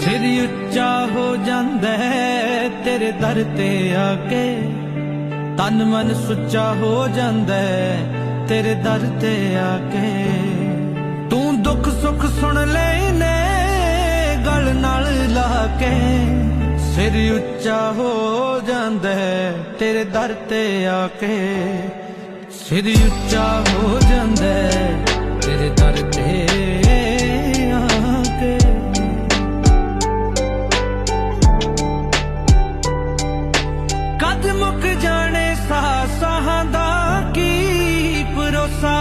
ਸਿਰ ਉੱਚਾ ਹੋ ਜਾਂਦਾ ਤੇਰੇ ਦਰ ਤੇ ਆ ਕੇ। ਤਨ ਮਨ ਸੁੱਚਾ ਹੋ ਜਾਂਦਾ ਤੇਰੇ ਦਰ ਤੇ ਆ ਕੇ। ਤੂੰ ਦੁੱਖ ਸੁੱਖ ਸੁਣ ਲੈਨੇ ਗਲ ਨਾਲ ਲਾ ਕੇ। ਸਿਰ ਉੱਚਾ ਹੋ ਜਾਂਦਾ ਤੇਰੇ ਦਰ ਤੇ ਆ ਕੇ। ਸਿਰ ਉੱਚਾ ਹੋ ਜਾਂਦਾ ਬਾਅਦ ਮੁੱਕ ਜਾਣੇ ਸਾਹ ਸਾਹਾਂ ਦਾ ਕੀ ਭਰੋਸਾ?